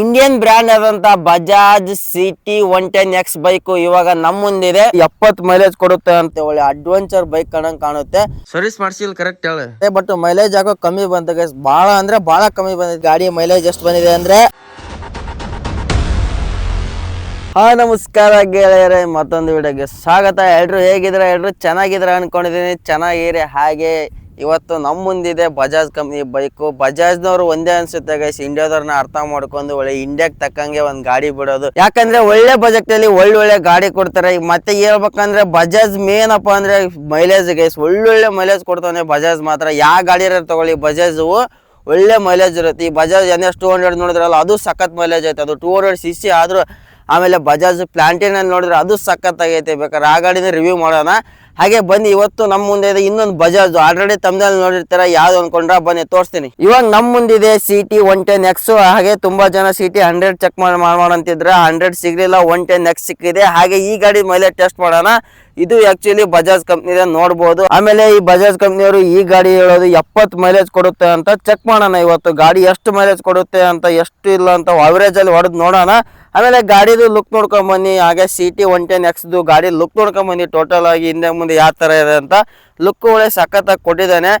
Indian brand ಆದಂತ Bajaj CT one ten X bike ಇವಾಗ ನಮ್ ಮುಂದಿದೆ. ಎಪ್ಪತ್ ಮೈಲೇಜ್ ಕೊಡುತ್ತೆ ಅಂತ ಒಳ್ಳೆ ಅಡ್ವೆಂಚರ್ ಬೈಕ್ ಕಣಂಗ್ ಕಾಣುತ್ತೆ. ಸರ್ವಿಸ್ ಮಾಡಿಸಿಲ್ ಕರೆಕ್ಟ್ ಹೇಳಿ. ಬಟ್ ಮೈಲೇಜ್ ಆಗೋ ಕಮ್ಮಿ ಬಂತ ಗೈಸ್ ಬಹಳ ಅಂದ್ರೆ ಬಹಳ ಕಮ್ಮಿ ಬಂದಿದೆ. ಗಾಡಿ ಮೈಲೇಜ್ ಎಷ್ಟು ಬಂದಿದೆ ಅಂದ್ರೆ. ಹಾ ನಮಸ್ಕಾರ ಗೆಳೆಯರೆ. ಮತ್ತೊಂದು ವಿಡಿಯೋಗೆ ಸ್ವಾಗತ. ಎಲ್ರು ಹೇಗಿದ್ರ ಎಲ್ರು ಚೆನ್ನಾಗಿದ್ರ ಅನ್ಕೊಂಡಿದೀನಿ ಚೆನ್ನಾಗಿರಿ ಹಾಗೆ ಇವತ್ತು ನಮ್ಮ ಮುಂದಿದೆ ಬಜಾಜ್ ಕಂಪ್ನಿ ಬೈಕು. ಬಜಾಜ್ನವ್ರು ಒಂದೇ ಅನ್ಸುತ್ತೆ ಗೈಸ್ ಇಂಡಿಯಾದವ್ರನ್ನ ಅರ್ಥ ಮಾಡ್ಕೊಂಡು ಒಳ್ಳೆ ಇಂಡಿಯಾಕ್ ತಕ್ಕಂಗೆ ಒಂದು ಗಾಡಿ ಬಿಡೋದು. ಯಾಕಂದ್ರೆ ಒಳ್ಳೆ ಬಜೆಟ್ ಅಲ್ಲಿ ಒಳ್ಳೊಳ್ಳೆ ಗಾಡಿ ಕೊಡ್ತಾರೆ. ಮತ್ತೆ ಹೇಳ್ಬೇಕಂದ್ರೆ ಬಜಾಜ್ ಮೇನ್ ಅಪ್ಪ ಅಂದ್ರೆ ಮೈಲೇಜ್ ಗೈಸ್ ಒಳ್ಳೊಳ್ಳೆ ಮೈಲೇಜ್ ಕೊಡ್ತಾನೆ ಬಜಾಜ್ ಮಾತ್ರ. ಯಾವ ಗಾಡಿ ತಗೊಳ್ಳಿ ಬಜಾಜ್ ಒಳ್ಳೆ ಮೈಲೇಜ್ ಇರುತ್ತೆ. ಈ Bajaj N S two hundred ನೋಡಿದ್ರಲ್ಲ, ಅದು ಸಖತ್ ಮೈಲೇಜ್ ಐತೆ. ಅದು ಟೂ ಹಂಡ್ರೆಡ್ ಸಿ ಸಿ ಆದ್ರೂ ಆಮೇಲೆ ಬಜಾಜ್ ಪ್ಲಾಂಟಿನ್ ಅಲ್ಲಿ ನೋಡಿದ್ರೆ ಅದು ಸಖತ್ತಾಗೈತೆ ಬೇಕಾದ್ರೆ ಆ ಗಾಡಿನ ರಿವ್ಯೂ ಮಾಡೋಣ. ಹಾಗೆ ಬನ್ನಿ, ಇವತ್ತು ನಮ್ಮ ಮುಂದೆ ಇದೆ ಇನ್ನೊಂದು ಬಜಾಜ್ ಆಲ್ರೆಡಿ ತಮ್ಮದಲ್ಲಿ ನೋಡಿರ್ತೀರ, ಯಾವ್ದು ಅನ್ಕೊಂಡ್ರ ಬನ್ನಿ, ತೋರಿಸ್ತೀನಿ. ಇವಾಗ ನಮ್ಮ ಮುಂದಿದೆ C T one ten X ಹಾಗೆ ತುಂಬಾ ಜನ ಸಿ ಟಿ ಹಂಡ್ರೆಡ್ ಚೆಕ್ ಮಾಡಿ ಮಾಡೋಂತಿದ್ರೆ ಹಂಡ್ರೆಡ್ ಸಿಗ್ಲಿಲ್ಲ ಒನ್ ಟೆನ್ ಎಕ್ಸ್ ಸಿಕ್ಕಿದೆ. ಹಾಗೆ ಈ ಗಾಡಿ ಮೇಲೆ ಟೆಸ್ಟ್ ಮಾಡೋಣ. ಇದು ಆಕ್ಚುಲಿ ಬಜಾಜ್ ಕಂಪ್ನಿ ನೋಡ್ಬೋದು. ಆಮೇಲೆ ಈ ಬಜಾಜ್ ಕಂಪ್ನಿಯವರು ಈ ಗಾಡಿ ಹೇಳೋದು ಎಪ್ಪತ್ ಮೈಲೇಜ್ ಕೊಡುತ್ತೆ ಅಂತ ಚೆಕ್ ಮಾಡೋಣ. ಇವತ್ತು ಗಾಡಿ ಎಷ್ಟು ಮೈಲೇಜ್ ಕೊಡುತ್ತೆ ಅಂತ, ಎಷ್ಟು ಇಲ್ಲ ಅಂತ ಅವರೇಜ್ ಅಲ್ಲಿ ಹೊಡೆದು ನೋಡೋಣ. ಆಮೇಲೆ ಗಾಡಿದು ಲುಕ್ ನೋಡ್ಕೊಂಡ್ ಬನ್ನಿ, ಹಾಗೆ ಸಿ ಟಿ ಒನ್ ಟೆನ್ ಎಕ್ಸ್ದು ಗಾಡಿ ಲುಕ್ ನೋಡ್ಕೊಂಡ್ ಬನ್ನಿ ಟೋಟಲ್ ಆಗಿ ಹಿಂದೆ ಮುಂದೆ ಯಾವ ತರ ಇದೆ ಅಂತ. ಲುಕ್ ಒಳ್ಳೆ ಸಖತ್ತಾಗಿ ಕೊಟ್ಟಿದ್ದಾನೆ.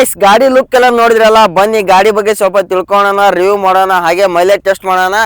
ಗೈಸ್ ಗಾಡಿ ಲುಕ್ ಎಲ್ಲ ನೋಡಿದ್ರಲ್ಲ, ಬನ್ನಿ, ಗಾಡಿ ಬಗ್ಗೆ ಸ್ವಲ್ಪ ತಿಳ್ಕೊಳ್ಳೋಣ ರಿವ್ಯೂ ಮಾಡೋಣ, ಹಾಗೆ ಮೈಲೇಜ್ ಟೆಸ್ಟ್ ಮಾಡೋಣ.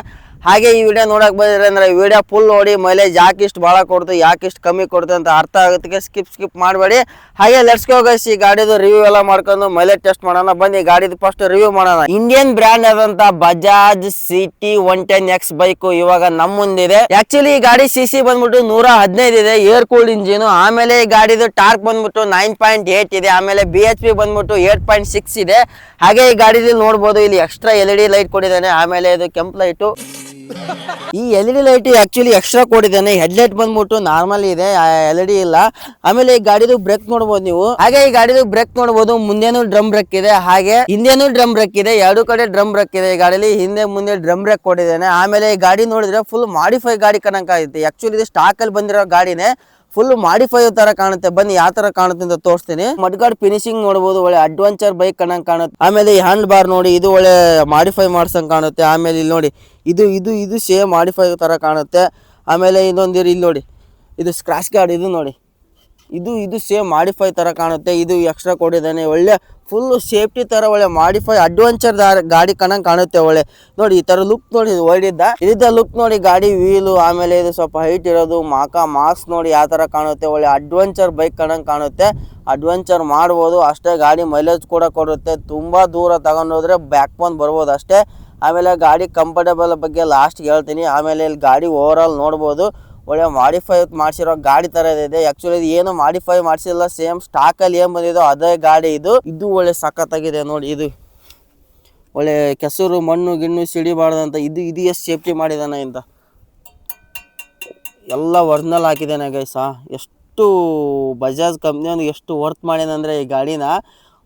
ಹಾಗೆ ಈ ವಿಡಿಯೋ ನೋಡಕ್ ಬಂದಿದ್ರೆ ಅಂದ್ರೆ ವಿಡಿಯೋ ಫುಲ್ ನೋಡಿ ಮೈಲೇಜ್ ಯಾಕೆ ಇಷ್ಟು ಭಾಳ ಕೊಡ್ತು ಯಾಕೆ ಇಷ್ಟು ಕಮ್ಮಿ ಕೊಡ್ತು ಅಂತ ಅರ್ಥ ಆಗುತ್ತೆ ಸ್ಕಿಪ್ ಸ್ಕಿಪ್ ಮಾಡಬೇಡಿ. ಹಾಗೆ ಲೆಟ್ಸ್ ಗೋ ಗೈಸ್ ಈ ಗಾಡಿದು ರಿವ್ಯೂ ಎಲ್ಲ ಮಾಡ್ಕೊಂಡು ಮೈಲೇಜ್ ಟೆಸ್ಟ್ ಮಾಡೋಣ. ಬನ್ನಿ ಗಾಡಿದು ಫಸ್ಟ್ ರಿವ್ಯೂ ಮಾಡೋಣ. ಇಂಡಿಯನ್ ಬ್ರ್ಯಾಂಡ್ ಆದಂತ Bajaj CT one ten X bike ಇವಾಗ ನಮ್ ಮುಂದಿದೆ. ಆಕ್ಚುಲಿ ಈ ಗಾಡಿ ಸಿ ಸಿ ಬಂದ್ಬಿಟ್ಟು ನೂರ ಹದಿನೈದು ಇದೆ ಏರ್ ಕೂಲ್ಡ್ ಇಂಜಿನ್ ಆಮೇಲೆ ಈ ಗಾಡಿದು ಟಾರ್ಕ್ ಬಂದ್ಬಿಟ್ಟು ನೈನ್ ಪಾಯಿಂಟ್ ಏಟ್ ಇದೆ, ಆಮೇಲೆ ಬಿ ಎಚ್ ಪಿ ಬಂದ್ಬಿಟ್ಟು ಏಟ್ ಪಾಯಿಂಟ್ ಸಿಕ್ಸ್ ಇದೆ. ಹಾಗೆ ಈ ಗಾಡಿದಲ್ಲಿ ನೋಡಬಹುದು ಇಲ್ಲಿ extra L E D light ಕೊಟ್ಟಿದ್ದಾನೆ, ಆಮೇಲೆ ಇದು ಕೆಂಪ್ ಲೈಟು ಈ L E D light actually extra ಕೊಟ್ಟಿದ್ದಾನೆ ಹೆಡ್ ಲೈಟ್ ಬಂದ್ಬಿಟ್ಟು ನಾರ್ಮಲ್ ಇದೆ ಎಲ್ ಇ ಡಿ ಇಲ್ಲ. ಆಮೇಲೆ ಈ ಗಾಡಿದು ಬ್ರೇಕ್ ನೋಡ್ಬೋದು ನೀವು. ಹಾಗೆ ಈ ಗಾಡಿದು ಬ್ರೇಕ್ ನೋಡ್ಬೋದು, ಮುಂದೆನೂ ಡ್ರಮ್ ಬ್ರೇಕ್ ಇದೆ, ಹಾಗೆ ಹಿಂದೆನೂ ಡ್ರಮ್ ಬ್ರೇಕ್ ಇದೆ, ಎರಡು ಕಡೆ ಡ್ರಮ್ ಬ್ರೇಕ್ ಇದೆ ಈ ಗಾಡಿಲಿ, ಹಿಂದೆ ಮುಂದೆ ಡ್ರಮ್ ಬ್ರೇಕ್ ಕೊಟ್ಟಿದ್ದಾನೆ ಆಮೇಲೆ ಈ ಗಾಡಿ ನೋಡಿದ್ರೆ ಫುಲ್ ಮಾಡಿಫೈ ಗಾಡಿ ಕಣಕ ಆಗುತ್ತೆ ಆಕ್ಚುಲಿ ಇದು ಸ್ಟಾಕ್ ಅಲ್ಲಿ ಬಂದಿರೋ ಗಾಡಿನೇ ಫುಲ್ ಮಾಡಿಫೈ ತರ ಕಾಣುತ್ತೆ. ಬನ್ನಿ, ಯಾವ ತರ ಕಾಣುತ್ತೆ ಅಂತ ತೋರಿಸ್ತೀನಿ. ಮಡ್ಗಾಡ್ ಫಿನಿಶಿಂಗ್ ನೋಡಬಹುದು ಒಳ್ಳೆ ಅಡ್ವೆಂಚರ್ ಬೈಕ್ ಕಣಂಗ್ ಕಾಣುತ್ತೆ. ಆಮೇಲೆ ಈ ಹ್ಯಾಂಡ್ ಬಾರ್ ನೋಡಿ, ಇದು ಒಳ್ಳೆ ಮಾಡಿಫೈ ಮಾಡ್ಸಂಗ್ ಕಾಣುತ್ತೆ. ಆಮೇಲೆ ಇಲ್ಲಿ ನೋಡಿ ಇದು ಇದು ಇದು ಸೇಮ್ ಮಾಡಿಫೈ ತರ ಕಾಣುತ್ತೆ. ಆಮೇಲೆ ಇನ್ನೊಂದು ಇಲ್ಲಿ ನೋಡಿ. ಇದು ಸ್ಕ್ರಾಚ್ ಗಾರ್ಡ್ ಇದು ನೋಡಿ. ಇದು ಇದು ಸೇಮ್ ಮಾಡಿಫೈ ತರ ಕಾಣುತ್ತೆ. ಇದು ಎಕ್ಸ್ಟ್ರಾ ಕೊಟ್ಟಿದ್ದಾನೆ ಒಳ್ಳೆ ಫುಲ್ ಸೇಫ್ಟಿ ತರ, ಒಳ್ಳೆ ಮಾಡಿಫೈ ಅಡ್ವೆಂಚರ್ ಗಾಡಿ ಕಣ್ಣ ಕಾಣುತ್ತೆ ಒಳ್ಳೆ. ನೋಡಿ, ಈ ತರ ಲುಕ್ ನೋಡಿ ಒಳ್ಳಿದ್ದ ಇದ್ದ. ಲುಕ್ ನೋಡಿ, ಗಾಡಿ ವೀಲು ಆಮೇಲೆ ಇದು ಸ್ವಲ್ಪ ಹೈಟ್ ಇರೋದು, ಮಾಕ ಮಾಸ್ಕ್ ನೋಡಿ ಯಾವ ತರ ಕಾಣುತ್ತೆ. ಒಳ್ಳೆ ಅಡ್ವೆಂಚರ್ ಬೈಕ್ ಕಣ್ಣ ಕಾಣುತ್ತೆ. ಅಡ್ವೆಂಚರ್ ಮಾಡ್ಬೋದು. ಅಷ್ಟೇ ಗಾಡಿ ಮೈಲೇಜ್ ಕೂಡ ಕೊಡುತ್ತೆ. ತುಂಬ ದೂರ ತಗೊಂಡೋದ್ರೆ ಬ್ಯಾಕ್ ಬಂದು ಬರ್ಬೋದು ಅಷ್ಟೇ. ಆಮೇಲೆ ಗಾಡಿ ಕಂಫರ್ಟೇಬಲ್ ಬಗ್ಗೆ ಲಾಸ್ಟ್ಗೆ ಹೇಳ್ತೀನಿ. ಆಮೇಲೆ ಇಲ್ಲಿ ಗಾಡಿ ಓವರ್ ಆಲ್ ನೋಡ್ಬೋದು. ಒಳ್ಳೆ ಮಾಡಿಫೈ ಮಾಡಿಸಿರೋ ಗಾಡಿ ತರ ಇದೆ. ಆಕ್ಚುಲಿ ಇದು ಏನು ಮಾಡಿಫೈ ಮಾಡಿಸಿಲ್ಲ. ಸೇಮ್ ಸ್ಟಾಕ್ ಅಲ್ಲಿ ಏನ್ ಬಂದಿದೋ ಅದೇ ಗಾಡಿ ಇದು. ಇದು ಒಳ್ಳೆ ಸಖತ್ತಾಗಿದೆ ನೋಡಿ ಇದು. ಒಳ್ಳೆ ಕೆಸರು, ಮಣ್ಣು, ಗಿಣ್ಣು ಸಿಡಿಬಾರ್ದಂತ ಇದು ಇದು ಎಷ್ಟು ಸೇಫ್ಟಿ ಮಾಡಿದಾನೆ ಇಂತ. ಎಲ್ಲ ಒರ್ಜಿನಲ್ ಹಾಕಿದ್ದಾನೆ ಗೈಸ ಎಷ್ಟು ಬಜಾಜ್ ಕಂಪ್ನಿ ಎಷ್ಟು ವರ್ತ್ ಮಾಡ್ಯಾನಂದ್ರೆ ಈ ಗಾಡಿನ.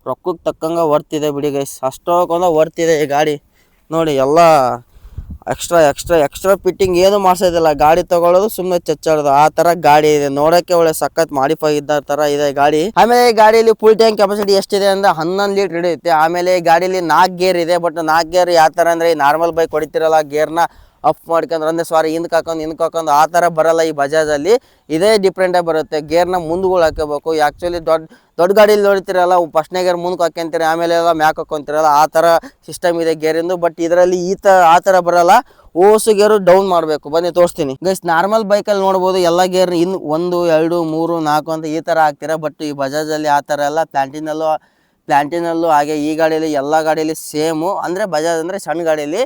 ರೊಕ್ಕಕ್ಕೆ ತಕ್ಕಂಗೆ ವರ್ತ್ ಇದೆ ಬಿಡಿ ಗೈಸ್ ಅಷ್ಟೊಂದು ವರ್ತ್ ಇದೆ ಈ ಗಾಡಿ. ನೋಡಿ, ಎಲ್ಲ ಎಕ್ಸ್ಟ್ರಾ ಎಕ್ಸ್ಟ್ರಾ ಎಕ್ಸ್ಟ್ರಾ ಫಿಟ್ಟಿಂಗ್ ಏನು ಮಾಡ್ಸೋದಿಲ್ಲ ಗಾಡಿ ತಗೊಳ್ಳೋದು ಸುಮ್ಮನೆ ಚಚ್ಚಾಡೋದು ಆ ತರ ಗಾಡಿ ಇದೆ. ನೋಡಕ್ಕೆ ಒಳ್ಳೆ ಸಖತ್ ಮಾಡಿಫೈ ಇದ್ದ ತರ ಇದೆ ಗಾಡಿ. ಆಮೇಲೆ ಈ ಗಾಡಿಯಲ್ಲಿ ಫುಲ್ ಟ್ಯಾಂಕ್ ಕೆಪಾಸಿಟಿ ಎಷ್ಟಿದೆ ಅಂದ್ರೆ ಹನ್ನೊಂದು ಲೀಟರ್ ಹಿಡಿಯುತ್ತೆ. ಆಮೇಲೆ ಈ ಗಾಡಿಯಲ್ಲಿ ನಾಲ್ಕು ಗೇರ್ ಇದೆ. ಬಟ್ ನಾಲ್ಕು ಗೇರ್ ಯಾವ ತರ ಅಂದ್ರೆ ನಾರ್ಮಲ್ ಬೈಕ್ ಹೊಡಿತಿರಲ್ಲ ಗೇರ್ನ ಅಪ್ ಮಾಡ್ಕೊಂಡ್ರೆ ಅಂದರೆ ಸಾರಿ ಹಿಂದಕ್ಕೆ ಹಾಕೊಂಡು ಹಿಂದಕ್ಕೆ ಹಾಕೊಂಡು, ಆ ಥರ ಬರಲ್ಲ ಈ ಬಜಾಜಲ್ಲಿ. ಇದೇ ಡಿಫ್ರೆಂಟಾಗಿ ಬರುತ್ತೆ. ಗೇರ್ನ ಮುಂದ್ಗಳು ಹಾಕೋಬೇಕು ಆ್ಯಕ್ಚುಲಿ ದೊಡ್ಡ ದೊಡ್ಡ ಗಾಡೀಲಿ ನೋಡ್ತಿರಲ್ಲ ಫಸ್ಟ್ನೇ ಗೇರ್ ಮುಂದಕ್ಕೆ ಹಾಕ್ಕೊಂತೀರಿ, ಆಮೇಲೆ ಎಲ್ಲ ಮ್ಯಾಕ್ ಹಾಕೊಂತಿರಲ್ಲ ಆ ಥರ ಸಿಸ್ಟಮ್ ಇದೆ ಗೇರಿಂದು. ಬಟ್ ಇದರಲ್ಲಿ ಈ ಥರ ಆ ಥರ ಬರಲ್ಲ. ಓಸು ಗೇರು ಡೌನ್ ಮಾಡಬೇಕು. ಬನ್ನಿ, ತೋರಿಸ್ತೀನಿ. ಗೈಸ್ ನಾರ್ಮಲ್ ಬೈಕಲ್ಲಿ ನೋಡ್ಬೋದು, ಎಲ್ಲ ಗೇರ್ ಇನ್ನು ಒಂದು, ಎರಡು, ಮೂರು, ನಾಲ್ಕು ಅಂತ ಈ ಥರ ಹಾಕ್ತೀರಾ. ಬಟ್ ಈ ಬಜಾಜಲ್ಲಿ ಆ ಥರ ಎಲ್ಲ ಪ್ಲ್ಯಾಂಟಿನಲ್ಲೂ ಪ್ಲ್ಯಾಂಟಿನಲ್ಲೂ ಹಾಗೆ ಈ ಗಾಡಿಯಲ್ಲಿ ಎಲ್ಲ ಗಾಡಿಯಲ್ಲಿ ಸೇಮು. ಅಂದರೆ ಬಜಾಜ್ ಅಂದರೆ ಸಣ್ಣ ಗಾಡಿಯಲ್ಲಿ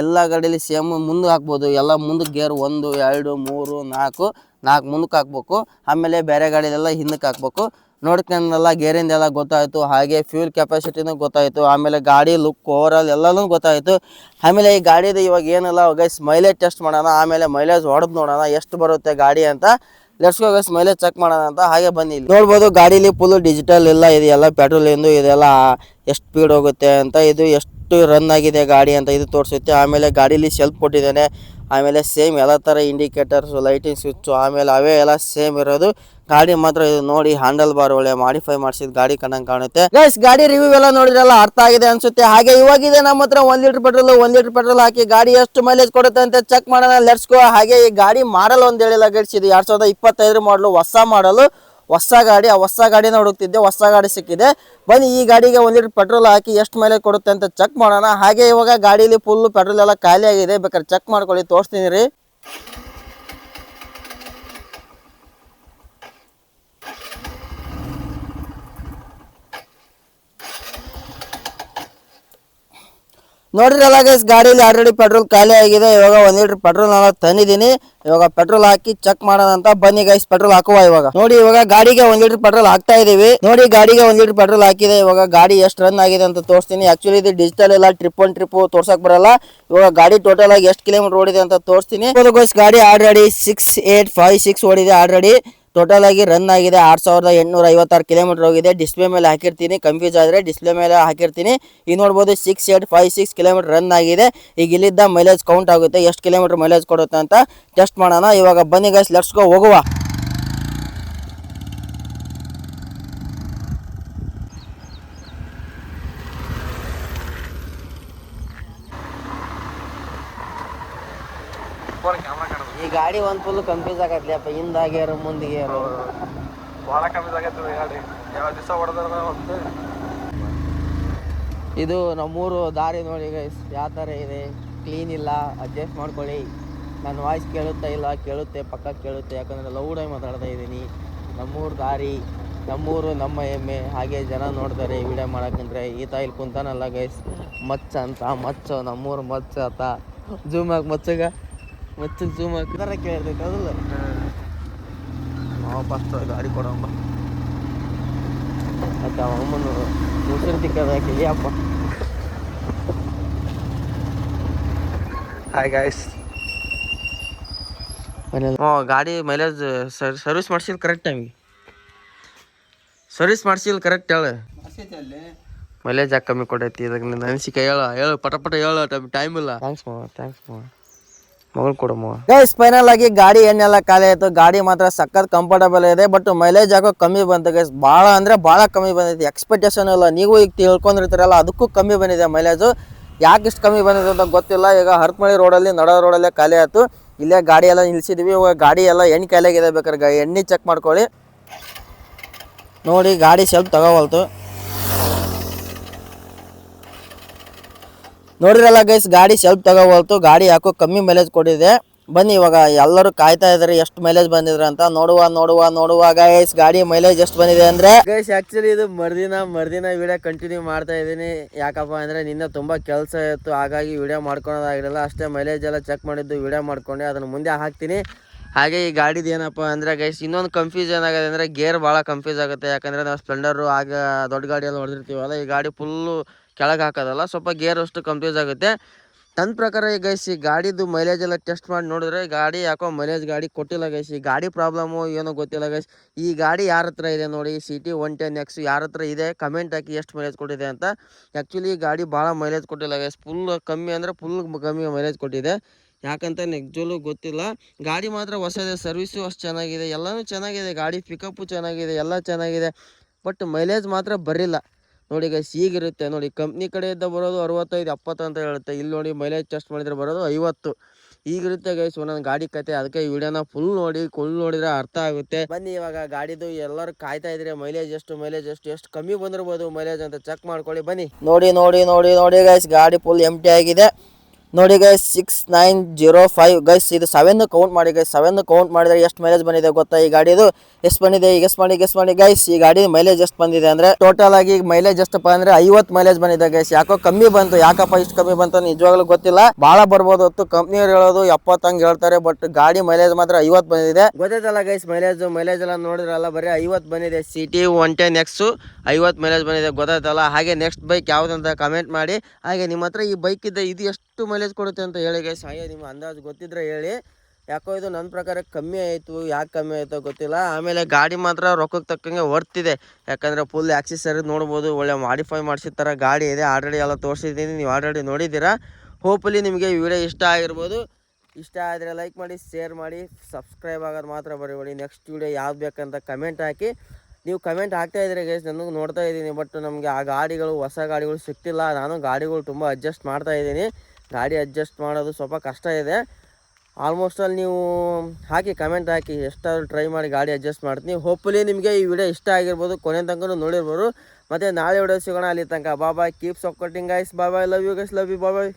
ಎಲ್ಲ ಗಾಡೀಲಿ ಸೇಮ್ ಮುಂದೆ ಹಾಕ್ಬೋದು. ಎಲ್ಲ ಮುಂದೆ ಗೇರ್ ಒಂದು, ಎರಡು, ಮೂರು, ನಾಲ್ಕು ನಾಲ್ಕು ಮುಂದಕ್ಕೆ ಹಾಕ್ಬೇಕು. ಆಮೇಲೆ ಬೇರೆ ಗಾಡಿಲೆಲ್ಲ ಹಿಂದಕ್ಕೆ ಹಾಕ್ಬೇಕು. ನೋಡ್ಕೊಂಡೆಲ್ಲ ಗೇರಿಂದೆಲ್ಲ ಗೊತ್ತಾಯಿತು. ಹಾಗೆ ಫ್ಯೂಲ್ ಕೆಪಾಸಿಟಿನೂ ಗೊತ್ತಾಯಿತು. ಆಮೇಲೆ ಗಾಡಿ ಲುಕ್ ಓವರಾಲ್ ಎಲ್ಲನೂ ಗೊತ್ತಾಯಿತು. ಆಮೇಲೆ ಈ ಗಾಡಿದು ಇವಾಗ ಏನಿಲ್ಲ ಗೈಸ್ ಮೈಲೇಜ್ ಟೆಸ್ಟ್ ಮಾಡೋಣ, ಆಮೇಲೆ ಮೈಲೇಜ್ ಹೊಡೆದು ನೋಡೋಣ, ಎಷ್ಟು ಬರುತ್ತೆ ಗಾಡಿ ಅಂತ. Let's go guys mileage check ಮಾಡೋಣ ಅಂತ ಹಾಗೆ ಬನ್ನಿ ನೋಡ್ಬೋದು, ಗಾಡೀಲಿ ಫುಲ್ ಡಿಜಿಟಲ್ ಇಲ್ಲ. ಇದೆಲ್ಲ ಪೆಟ್ರೋಲ್ ಎಂದು ಇದೆಲ್ಲ ಎಷ್ಟು ಸ್ಪೀಡ್ ಹೋಗುತ್ತೆ ಅಂತ, ಇದು ಎಷ್ಟು ರನ್ ಆಗಿದೆ ಗಾಡಿ ಅಂತ ಇದು ತೋರಿಸುತ್ತೆ. ಆಮೇಲೆ ಗಾಡೀಲಿ ಸೆಲ್ಫ್ ಕೊಟ್ಟಿದ್ದಾನೆ. ಆಮೇಲೆ ಸೇಮ್ ಎಲ್ಲ ಥರ ಇಂಡಿಕೇಟರ್ಸು, ಲೈಟಿಂಗ್ ಸ್ವಿಚ್ಚು, ಆಮೇಲೆ ಅವೇ ಎಲ್ಲ ಸೇಮ್ ಇರೋದು. ಗಾಡಿ ಮಾತ್ರ ಇದು ನೋಡಿ ಹ್ಯಾಂಡಲ್ ಬಾರ್ ಒಳ್ಳೆ ಮಾಡಿಫೈ ಮಾಡಿಸಿದ ಗಾಡಿ ಕಂಡಂಗೆ ಕಾಣುತ್ತೆ. ಗೈಸ್ ಗಾಡಿ ರಿವ್ಯೂ ಎಲ್ಲ ನೋಡಿದ್ರಲ್ಲ ಅರ್ಥ ಆಗಿದೆ ಅನ್ಸುತ್ತೆ. ಹಾಗೆ ಇವಾಗಿದೆ ನಮ್ಮ ಹತ್ರ ಒಂದ್ ಲೀಟರ್ ಪೆಟ್ರೋಲ್ ಒಂದ್ ಲೀಟರ್ ಪೆಟ್ರೋಲ್ ಹಾಕಿ ಗಾಡಿ ಎಷ್ಟು ಮೈಲೇಜ್ ಕೊಡುತ್ತೆ ಅಂತ ಚೆಕ್ ಮಾಡೋಣ. ಲೆಟ್ಸ್ಕೋ ಹಾಗೆ ಈ ಗಾಡಿ ಮಾಡಲ್ ಒಂದ್ ಹೇಳಿಲ್ಲ ಇದು ಎರಡ್ ಸಾವಿರದ ಇಪ್ಪತ್ತೈದು ಮಾಡಲು ಹೊಸ ಮಾಡಲು ಹೊಸ ಗಾಡಿ, ಆ ಹೊಸ ಗಾಡಿನ ಹುಡುಕ್ತಿದ್ದೆ, ಹೊಸ ಗಾಡಿ ಸಿಕ್ಕಿದೆ. ಬನ್ನಿ, ಈ ಗಾಡಿಗೆ ಒಂದ್ ಲೀಟರ್ ಪೆಟ್ರೋಲ್ ಹಾಕಿ ಎಷ್ಟು ಮೈಲೇಜ್ ಕೊಡುತ್ತೆ ಅಂತ ಚೆಕ್ ಮಾಡೋಣ. ಹಾಗೆ ಇವಾಗ ಗಾಡೀಲಿ ಫುಲ್ ಪೆಟ್ರೋಲ್ ಎಲ್ಲ ಖಾಲಿ ಆಗಿದೆ ಬೇಕಾದ್ರೆ ಚೆಕ್ ಮಾಡ್ಕೊಳ್ಳಿ, ತೋರಿಸ್ತೀನಿ ರೀ. ನೋಡಿರಲ್ಲ ಗೈಸ್ ಗಾಡಿಯಲ್ಲಿ ಆಲ್ರೆಡಿ ಪೆಟ್ರೋಲ್ ಖಾಲಿ ಆಗಿದೆ. ಇವಾಗ ಒಂದ್ ಲೀಟರ್ ಪೆಟ್ರೋಲ್ ನಾನು ತಂದಿದ್ದೀನಿ. ಇವಾಗ ಪೆಟ್ರೋಲ್ ಹಾಕಿ ಚೆಕ್ ಮಾಡೋಣ ಅಂತ ಬನ್ನಿ ಗೈಸ್ ಪೆಟ್ರೋಲ್ ಹಾಕುವ ಇವಾಗ. ನೋಡಿ, ಇವಾಗ ಗಾಡಿಗೆ ಒಂದ್ ಲೀಟರ್ ಪೆಟ್ರೋಲ್ ಹಾಕ್ತಾ ಇದೀವಿ. ನೋಡಿ, ಗಾಡಿಗೆ ಒಂದ್ ಲೀಟರ್ ಪೆಟ್ರೋಲ್ ಹಾಕಿದೆ. ಇವಾಗ ಗಾಡಿ ಎಷ್ಟು ರನ್ ಆಗಿದೆ ಅಂತ ತೋರಿಸ್ತೀನಿ. ಆಕ್ಚುಲಿ ಇದು ಡಿಜಿಟಲ್ ಎಲ್ಲ ಟ್ರಿಪ್ ಒನ್ ಟ್ರಿಪ್ ತೋರ್ಸಕ್ ಬರಲ್ಲ. ಇವಾಗ ಗಾಡಿ ಟೋಟಲ್ ಆಗಿ ಎಷ್ಟು ಕಿಲೋಮೀಟರ್ ಓಡಿದೆ ಅಂತ ತೋರಿಸ್ತೀನಿ. ಗಾಡಿ already six eight five six ಓಡಿದೆ ಆಲ್ರೆಡಿ ಟೋಟಲ್ ಆಗಿ ರನ್ ಆಗಿದೆ ಆರ್ ಸಾವಿರದ ಎಂಟುನೂರ ಐವತ್ತಾರು ಕಿಲೋಮೀಟರ್ ಹೋಗಿದೆ. ಡಿಸ್ಪ್ಲೇ ಮೇಲೆ ಹಾಕಿರ್ತೀನಿ. ಕನ್ಫ್ಯೂಸ್ ಆದರೆ ಡಿಸ್ಪ್ಲೇ ಮೇಲೆ ಹಾಕಿರ್ತೀನಿ. ಈಗ ನೋಡ್ಬೋದು six eight five six kilometre run ಆಗಿದೆ. ಈಗ ಇಲ್ಲಿದ್ದ ಮೈಲೇಜ್ ಕೌಂಟ್ ಆಗುತ್ತೆ. ಎಷ್ಟು ಕಿಲೋಮೀಟರ್ ಮೈಲೇಜ್ ಕೊಡುತ್ತೆ ಅಂತ ಟೆಸ್ಟ್ ಮಾಡೋಣ. ಇವಾಗ ಬನ್ನಿ ಗೈಸ್ ಲೆಟ್ಸ್ ಗೋ ಹೋಗುವ. ಈ ಗಾಡಿ ಒಂದು ಫುಲ್ ಕನ್ಫ್ಯೂಸ್ ಆಗತ್ಲಿ ಅಪ್ಪ. ಹಿಂದಾಗ್ಯಾರು ಮುಂದಿಗ್ಯಾರು ಭಾಳ ಕಮ್ಮಿ ಆಗತ್ತೆ ಗಾಡಿ ಯಾವ ದಿವಸ ಹೊಡೆದ್ರ ಒಂದು ಇದು ನಮ್ಮೂರು ದಾರಿ ನೋಡಿ ಗೈಸ್ ಯಾವ ಥರ ಇದೆ? ಕ್ಲೀನ್ ಇಲ್ಲ. ಅಡ್ಜಸ್ಟ್ ಮಾಡ್ಕೊಳ್ಳಿ. ನನ್ನ ವಾಯ್ಸ್ ಕೇಳುತ್ತಾ ಇಲ್ಲ ಕೇಳುತ್ತೆ ಪಕ್ಕ ಕೇಳುತ್ತೆ. ಯಾಕಂದರೆ ಲೌಡಾಗಿ ಮಾತಾಡ್ತಾ ಇದ್ದೀನಿ. ನಮ್ಮೂರು ದಾರಿ ನಮ್ಮೂರು ನಮ್ಮ ಹೆಮ್ಮೆ. ಹಾಗೆ ಜನ ನೋಡ್ತಾರೆ ವಿಡಿಯೋ ಮಾಡಕ್ಕಂದ್ರೆ ಈತ ಇಲ್ಲಿ ಕುಂತಾನಲ್ಲ ಗೈಸ್ ಮಚ್ಚ ಅಂತ ಮಚ್ಚ ನಮ್ಮೂರು ಮಚ್ಚ ಅಂತ. ಜೂಮ್ ಆಗಿ ಮಚ್ಚಗ. ಮಚ್ಚಗೆ ಜೂಮ್ ಹಾಕಿ. ಥರ ಕೇಳಿರ್ತೈತೆ ಅದಲ್ಲ ನಾವು ಫಸ್ಟ್ ಗಾಡಿ ಕೊಡೋಂಬ ಮತ್ತೆ ಅಮ್ಮನ ಮುಸುರು ತಿಕ್ಕದಾಕೆ ಅಪ್ಪ. ಹಾಯ್ ಗಾಯ್ಸ್ ಗಾಡಿ ಮೈಲೇಜ್ ಸರ್ವಿಸ್ ಮಾಡ್ಸಿಲ್ಲ ಕರೆಕ್ಟ್ ಟೈಮಿಗೆ ಸರ್ವಿಸ್ ಮಾಡ್ಸಿಲ್ಲ ಕರೆಕ್ಟ್ ಹೇಳು. ಮೈಲೇಜ್ ಯಾಕೆ ಕಮ್ಮಿ ಕೊಡೈತಿ? ಇದಕ್ಕೆ ನಿನ್ನ ಅನಿಸಿಕೆ ಹೇಳ ಹೇಳು ಪಟ ಪಟ ಹೇಳು ಟೈಮ್ ಇಲ್ಲ. ಥ್ಯಾಂಕ್ಸ್ ಮಾ ಥ್ಯಾಂಕ್ಸ್ ಮಾ ಮಗಳು ಕೊಡಮ್ಮ ಗೈಸ್ ಫೈನಲ್ ಆಗಿ ಗಾಡಿ ಎಣ್ಣೆಲ್ಲ ಖಾಲಿ ಆಯ್ತು? ಗಾಡಿ ಮಾತ್ರ ಸಖತ್ ಕಂಫರ್ಟಬಲ್ ಇದೆ ಬಟ್ ಮೈಲೇಜ್ ಆಗೋ ಕಮ್ಮಿ ಬಂತು ಗೈಸ್ ಭಾಳ ಅಂದ್ರೆ ಭಾಳ ಕಮ್ಮಿ ಬಂದಿದೆ. ಎಕ್ಸ್ಪೆಕ್ಟೇಷನ್ ಇಲ್ಲ. ನೀವು ಈಗ ತಿಳ್ಕೊಂಡಿರ್ತೀರಲ್ಲ, ಅದಕ್ಕೂ ಕಮ್ಮಿ ಬಂದಿದೆ ಮೈಲೇಜು ಯಾಕೆ ಇಷ್ಟು ಕಮ್ಮಿ ಬಂದಿದೆ ಅಂತ ಗೊತ್ತಿಲ್ಲ. ಈಗ ಹರತ್ಮಳಿ ರೋಡಲ್ಲಿ ನಡ ರೋಡಲ್ಲೇ ಖಾಲಿ ಆಯಿತು. ಇಲ್ಲೇ ಗಾಡಿ ಎಲ್ಲ ನಿಲ್ಸಿದ್ವಿ. ಇವಾಗ ಗಾಡಿ ಎಲ್ಲ ಎಣ್ಣೆ ಖಾಲಿ ಆಗಿದೆ ಬೇಕಾದ್ರೆ ಎಣ್ಣೆ ಚೆಕ್ ಮಾಡ್ಕೊಳ್ಳಿ. ನೋಡಿ, ಗಾಡಿ ಸ್ವಲ್ಪ ತಗೋವಲ್ತು ನೋಡಿರಲ್ಲ ಗೈಸ್ ಗಾಡಿ ಸೆಲ್ಫ್ ತಗೋಬಲ್ತು ಗಾಡಿ ಯಾಕೋ ಕಮ್ಮಿ ಮೈಲೇಜ್ ಕೊಟ್ಟಿದೆ. ಬನ್ನಿ, ಇವಾಗ ಎಲ್ಲರೂ ಕಾಯ್ತಾ ಇದಾರೆ ಎಷ್ಟು ಮೈಲೇಜ್ ಬಂದಿದ್ರೆ ಅಂತ. ನೋಡುವ ನೋಡುವ ನೋಡುವ ಗೈಸ್ ಗಾಡಿ ಮೈಲೇಜ್ ಎಷ್ಟು ಬಂದಿದೆ ಅಂದ್ರೆ. ಗೈಸ್ ಆಕ್ಚುಲಿ ಇದು ಮರ್ದಿನ ಮರ್ದಿನ ವಿಡಿಯೋ ಕಂಟಿನ್ಯೂ ಮಾಡ್ತಾ ಇದ್ದೀನಿ. ಯಾಕಪ್ಪ ಅಂದ್ರೆ ನಿನ್ನೆ ತುಂಬಾ ಕೆಲಸ ಇತ್ತು, ಹಾಗಾಗಿ ವಿಡಿಯೋ ಮಾಡ್ಕೊಳೋದಾಗಿರಲ್ಲ. ಅಷ್ಟೇ ಮೈಲೇಜ್ ಎಲ್ಲ ಚೆಕ್ ಮಾಡಿದ್ದು ವಿಡಿಯೋ ಮಾಡ್ಕೊಂಡೆ, ಅದನ್ನ ಮುಂದೆ ಹಾಕ್ತೀನಿ. ಹಾಗೆ ಈ ಗಾಡಿದು ಏನಪ್ಪ ಅಂದ್ರೆ ಗೈಸ್ ಇನ್ನೊಂದು ಕನ್ಫ್ಯೂಸ್ ಏನಾಗಿದೆ ಅಂದ್ರೆ ಗೇರ್ ಭಾಳ ಕನ್ಫ್ಯೂಸ್ ಆಗುತ್ತೆ. ಯಾಕಂದರೆ ನಾವು ಸ್ಪ್ಲೆಂಡರು ಆಗ ದೊಡ್ಡ ಗಾಡಿಯಲ್ಲಿ ಹೊಡೆದಿರ್ತೀವಲ್ಲ, ಈ ಗಾಡಿ ಫುಲ್ಲು ಕೆಳಗೆ ಹಾಕೋದಲ್ಲ ಸ್ವಲ್ಪ ಗೇರ್ ಅಷ್ಟು ಕನ್ಫ್ಯೂಸ್ ಆಗುತ್ತೆ. ನನ್ನ ಪ್ರಕಾರ ಈಗ ಈ ಗಾಡಿದು ಮೈಲೇಜ್ ಎಲ್ಲ ಟೆಸ್ಟ್ ಮಾಡಿ ನೋಡಿದ್ರೆ ಗಾಡಿ ಯಾಕೋ ಮೈಲೇಜ್ ಗಾಡಿ ಕೊಟ್ಟಿಲ್ಲ ಗೈಸ್ ಈ ಗಾಡಿ ಪ್ರಾಬ್ಲಮ್ಮು ಏನೋ ಗೊತ್ತಿಲ್ಲ ಗೈಸ್ ಈ ಗಾಡಿ ಯಾರ ಹತ್ರ ಇದೆ ನೋಡಿ C T one ten X ಯಾರ ಹತ್ರ ಇದೆ ಕಮೆಂಟ್ ಹಾಕಿ ಎಷ್ಟು ಮೈಲೇಜ್ ಕೊಟ್ಟಿದೆ ಅಂತ. ಆ್ಯಕ್ಚುಲಿ ಈ ಗಾಡಿ ಭಾಳ ಮೈಲೇಜ್ ಕೊಟ್ಟಿಲ್ಲ ಗೈಸ್ ಫುಲ್ ಕಮ್ಮಿ ಅಂದರೆ ಫುಲ್ ಕಮ್ಮಿ ಮೈಲೇಜ್ ಕೊಟ್ಟಿದೆ. ಯಾಕಂತ ನಿಜಲು ಗೊತ್ತಿಲ್ಲ. ಗಾಡಿ ಮಾತ್ರ ಹೊಸದೇ ಸರ್ವಿಸು ಅಷ್ಟು ಚೆನ್ನಾಗಿದೆ. ಎಲ್ಲನೂ ಚೆನ್ನಾಗಿದೆ. ಗಾಡಿ ಪಿಕಪ್ಪು ಚೆನ್ನಾಗಿದೆ, ಎಲ್ಲ ಚೆನ್ನಾಗಿದೆ. ಬಟ್ ಮೈಲೇಜ್ ಮಾತ್ರ ಬರಿಲ್ಲ. ನೋಡಿ ಗೈಸ್ ಈಗಿರುತ್ತೆ ನೋಡಿ ಕಂಪ್ನಿ ಕಡೆಯಿಂದ ಬರೋದು ಅರವತ್ತೈದು, ಎಪ್ಪತ್ತು ಅಂತ ಹೇಳುತ್ತೆ. ಇಲ್ಲಿ ನೋಡಿ ಮೈಲೇಜ್ ಟೆಸ್ಟ್ ಮಾಡಿದರೆ ಬರೋದು ಐವತ್ತು. ಈಗಿರುತ್ತೆ ಗೈಸ್ ಒಂದೊಂದು ಗಾಡಿ ಕತೆ. ಅದಕ್ಕೆ ಈ ವಿಡಿಯೋನ ಫುಲ್ ನೋಡಿ ಫುಲ್ ನೋಡಿದ್ರೆ ಅರ್ಥ ಆಗುತ್ತೆ. ಬನ್ನಿ ಇವಾಗ ಗಾಡಿದು ಎಲ್ಲರೂ ಕಾಯ್ತಾ ಇದ್ರೆ ಮೈಲೇಜ್ ಎಷ್ಟು ಮೈಲೇಜ್ ಎಷ್ಟು ಎಷ್ಟು ಕಮ್ಮಿ ಬಂದಿರ್ಬೋದು ಮೈಲೇಜ್ ಅಂತ ಚೆಕ್ ಮಾಡ್ಕೊಳ್ಳಿ. ಬನ್ನಿ. ನೋಡಿ ನೋಡಿ ನೋಡಿ ನೋಡಿ ಗೈಸ್ ಗಾಡಿ ಫುಲ್ ಎಂಟಿ ಆಗಿದೆ. ನೋಡಿ guys six nine zero five guys ಇದು ಸೆವೆನ್ ಕೌಂಟ್ ಮಾಡಿ ಗೈಸ್ ಸೆವೆನ್ ಕೌಂಟ್ ಮಾಡಿದ್ರೆ ಎಷ್ಟು ಮೈಲೇಜ್ ಬಂದಿದೆ ಗೊತ್ತಾ? ಈ ಗಾಡಿದು ಎಷ್ಟು ಬಂದಿದೆ? ಈಗ ಎಷ್ಟು ಮಾಡಿ ಗೆಸ್ ಮಾಡಿ? ಗೈಸ್ ಈ ಗಾಡಿ ಮೈಲೇಜ್ ಎಷ್ಟು ಬಂದಿದೆ ಅಂದ್ರೆ ಟೋಟಲ್ ಆಗಿ ಮೈಲೇಜ್ ಎಷ್ಟಪ್ಪ ಅಂದ್ರೆ ಐವತ್ತು ಮೈಲೇಜ್ ಬಂದಿದೆ ಗೈಸ್ ಯಾಕೋ ಕಮ್ಮಿ ಬಂತು. ಯಾಕಪ್ಪ ಇಷ್ಟು ಕಮ್ಮಿ ಬಂತು ನಿಜವಾಗ್ಲೂ ಗೊತ್ತಿಲ್ಲ. ಭಾಳ ಬರ್ಬೋದು ಹೊತ್ತು ಕಂಪ್ನಿಯವ್ರು ಹೇಳೋದು ಎಪ್ಪತ್ತಂಗೆ ಹೇಳ್ತಾರೆ ಬಟ್ ಗಾಡಿ ಮೈಲೇಜ್ ಮಾತ್ರ ಐವತ್ತು ಬಂದಿದೆ. ಗೊತ್ತೈತಲ್ಲ ಗೈಸ್ ಮೈಲೇಜ್ ಮೈಲೇಜ್ ಎಲ್ಲ ನೋಡಿದ್ರಲ್ಲ, ಬರೀ ಐವತ್ತು ಬಂದಿದೆ. C T one ten X ಐವತ್ತು ಮೈಲೇಜ್ ಬಂದಿದೆ, ಗೊತ್ತಾಯ್ತಲ್ಲ? ಹಾಗೆ ನೆಕ್ಸ್ಟ್ ಬೈಕ್ ಯಾವುದಂತ ಕಮೆಂಟ್ ಮಾಡಿ. ಹಾಗೆ ನಿಮ್ಮ ಹತ್ರ ಈ ಬೈಕ್ ಇದೆ ಇದು ಎಷ್ಟು ಮೈಲೇಜ್ ಕೊಡುತ್ತೆ ಅಂತ ಹೇಳಿ ಗೈಸ್ ಹಾಗೆ ನಿಮ್ಮ ಅಂದಾಜು ಗೊತ್ತಿದ್ರೆ ಹೇಳಿ. ಯಾಕೋ ಇದು ನನ್ನ ಪ್ರಕಾರ ಕಮ್ಮಿ ಆಯಿತು, ಯಾಕೆ ಕಮ್ಮಿ ಆಯಿತು ಗೊತ್ತಿಲ್ಲ. ಆಮೇಲೆ ಗಾಡಿ ಮಾತ್ರ ರೊಕ್ಕಕ್ಕೆ ತಕ್ಕಂಗೆ ವರ್ತಿದೆ ಯಾಕಂದರೆ ಫುಲ್ ಆಕ್ಸೆಸರಿ ನೋಡ್ಬೋದು, ಒಳ್ಳೆ ಮಾಡಿಫೈ ಮಾಡಿಸಿದ ಥರ ಗಾಡಿ ಇದೆ ಆಲ್ರೆಡಿ ಎಲ್ಲ ತೋರಿಸಿದ್ದೀನಿ. ನೀವು ಆಲ್ರೆಡಿ ನೋಡಿದ್ದೀರಾ. ಹೋಪ್ಫುಲಿ ನಿಮಗೆ ಈ ವಿಡಿಯೋ ಇಷ್ಟ ಆಗಿರ್ಬೋದು. ಇಷ್ಟ ಆದರೆ ಲೈಕ್ ಮಾಡಿ ಶೇರ್ ಮಾಡಿ ಸಬ್ಸ್ಕ್ರೈಬ್ ಆಗೋದು ಮಾತ್ರ ಬರೀಬೇಡಿ ನೆಕ್ಸ್ಟ್ ವಿಡಿಯೋ ಯಾವ್ದು ಬೇಕಂತ ಕಮೆಂಟ್ ಹಾಕಿ. ನೀವು ಕಮೆಂಟ್ ಹಾಕ್ತಾ ಇದ್ದೀರಿ ಗೈಸ್ ನನಗೆ ನೋಡ್ತಾ ಇದ್ದೀನಿ ಬಟ್ ನಮಗೆ ಆ ಗಾಡಿಗಳು, ಹೊಸ ಗಾಡಿಗಳು ಸಿಗ್ತಿಲ್ಲ. ನಾನು ಗಾಡಿಗಳು ತುಂಬ ಅಡ್ಜಸ್ಟ್ ಮಾಡ್ತಾ ಇದ್ದೀನಿ. ಗಾಡಿ ಅಡ್ಜಸ್ಟ್ ಮಾಡೋದು ಸ್ವಲ್ಪ ಕಷ್ಟ ಇದೆ. ಆಲ್ಮೋಸ್ಟ್ ಅಲ್ಲಿ ನೀವು ಹಾಕಿ ಕಮೆಂಟ್ ಹಾಕಿ ಎಷ್ಟಾದರೂ ಟ್ರೈ ಮಾಡಿ ಗಾಡಿ ಅಡ್ಜಸ್ಟ್ ಮಾಡ್ತೀನಿ. ಹೋಪ್ಫುಲಿ ನಿಮಗೆ ಈ ವಿಡಿಯೋ ಇಷ್ಟ ಆಗಿರ್ಬೋದು. ಕೊನೆ ತನಕ ನೋಡಿರ್ಬೋದು. ಮತ್ತು ನಾಳೆ ವಿಡಿಯೋ ಸಿಗೋಣ. ಅಲ್ಲಿ ತನಕ bye bye keep supporting guys bye bye love you guys love you bye